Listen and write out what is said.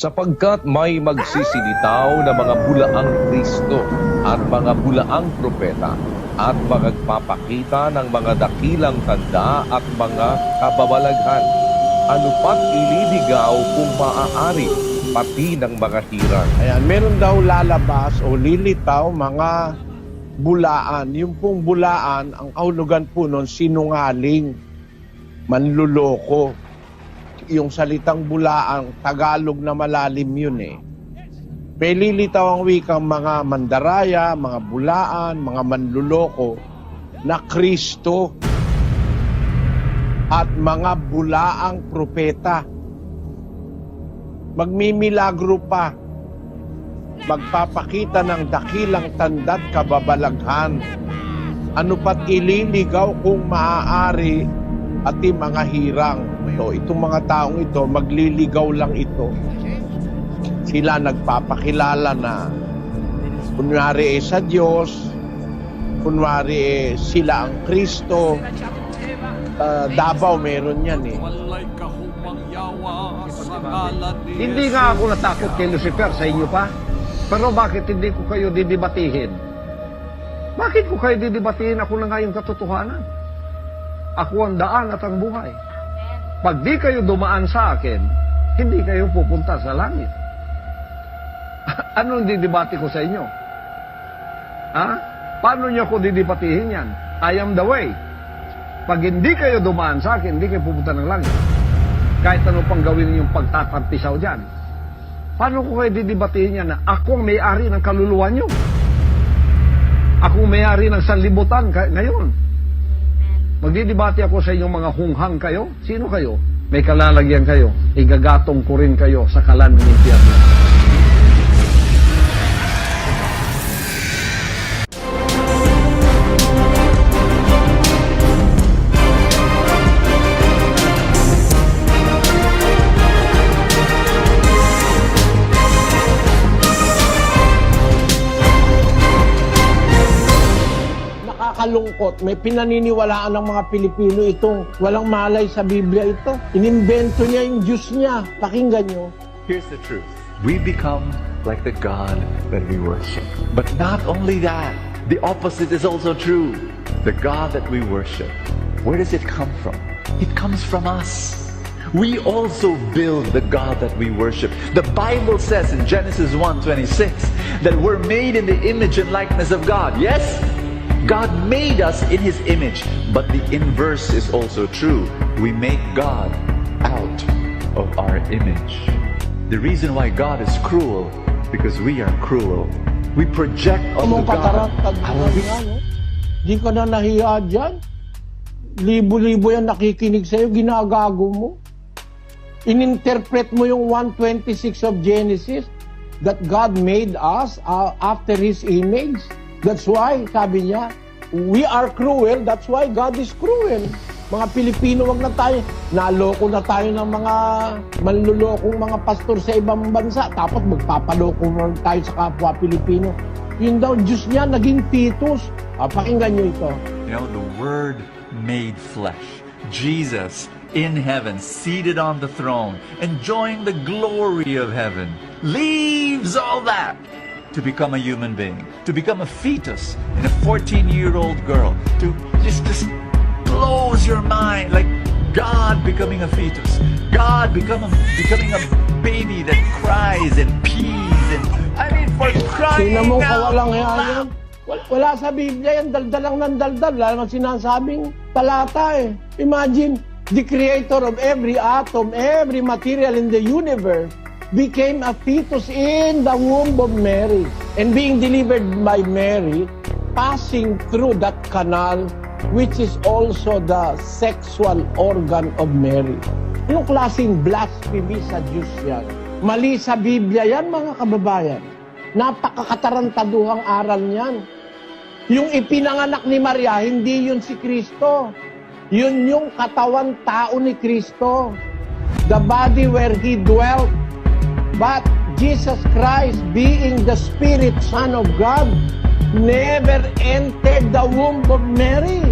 sapagkat may magsisilitaw na mga bulaang Kristo at mga bulaang propeta at magpapakita ng mga dakilang tanda at mga kababalaghan. Ano pat ililigaw kung maaari, pati ng mga hirang. Ayan, meron daw lalabas o lilitaw mga bulaan. Yung pong bulaan, ang kahulugan po nun, sinungaling, manluloko. Yung salitang bulaan, Tagalog na malalim yun eh. May lilitaw ang wikang mga mandaraya, mga bulaan, mga manluloko na Kristo at mga bulaang propeta. Magmimilagro pa magpapakita ng dakilang tanda't kababalaghan. Ano pat ililigaw kung maaari at yung mga hirang. Ito, itong mga taong ito, magliligaw lang ito. Sila nagpapakilala na kunwari eh sa Diyos, kunwari eh sila ang Kristo. Ah, Davao meron yan eh. Hindi nga ako natakot kay Lucifer sa inyo pa. Pero bakit hindi ko kayo didibatihin? Bakit ko kayo didibatihin? Ako na nga yung katotohanan. Ako ang daan at ang buhay. Pag di kayo dumaan sa akin, hindi kayo pupunta sa langit. Anong didibati ko sa inyo? Ha? Paano niyo ako didibatihin yan? I am the way. Pag hindi kayo dumaan sa akin, hindi kayo pupunta ng langit. Kahit ano pang gawin ninyong pagtatampisaw dyan. Paano ko kayo didibatihin yan na ako ang may-ari ng kaluluwa nyo? Ako ang may-ari ng sanlibutan ngayon. Magdidibati ako sa inyong mga hunghang kayo. Sino kayo? May kalalagyan kayo. Igagatong ko rin kayo sa kalan ng impyerno. Nakakalungkot, may pinaniniwalaan ng mga Pilipino itong walang malay sa Biblia ito. Inimbento niya yung Diyos niya. Pakinggan niyo. Here's the truth. We become like the God that we worship. But not only that, the opposite is also true. The God that we worship, where does it come from? It comes from us. We also build the God that we worship. The Bible says in Genesis 1:26 that we're made in the image and likeness of God. Yes? God made us in his image, but the inverse is also true. We make God out of our image. The reason why God is cruel because we are cruel. We project onto God ano? Di ka na nahiya dyan. Libo-libo yan nakikinig sa'yo, ginagago mo. Ininterpret mo yung 126 of Genesis that God made us uh, after His image. That's why, sabi niya, we are cruel, that's why God is cruel. Mga Pilipino, wag na tayo. Naloko na tayo ng mga manlulokong mga pastor sa ibang bansa. Tapos magpapaloko na tayo sa kapwa Pilipino. Yun daw, Diyos niya, naging fetus. Ah, pakinggan niyo ito. You know, the Word made flesh. Jesus in heaven, seated on the throne, enjoying the glory of heaven, leaves all that to become a human being, to become a fetus in a 14-year-old girl, to just, just blows your mind like God becoming a fetus, God become a, becoming a baby that cries and pees and I mean for crying Sino mo out kawalang yan Wala sa Biblia yan, daldal lang ng daldal. Wala naman sinasabing talata eh. Imagine, the creator of every atom, every material in the universe became a fetus in the womb of Mary. And being delivered by Mary, passing through that canal, which is also the sexual organ of Mary. Anong klaseng blasphemy sa Diyos yan? Mali sa Biblia yan, mga kababayan. Napakakatarantaduhang aral niyan. Yung ipinanganak ni Maria, hindi yun si Kristo. Yun yung katawan tao ni Kristo. The body where He dwelt. But Jesus Christ, being the Spirit Son of God, never entered the womb of Mary.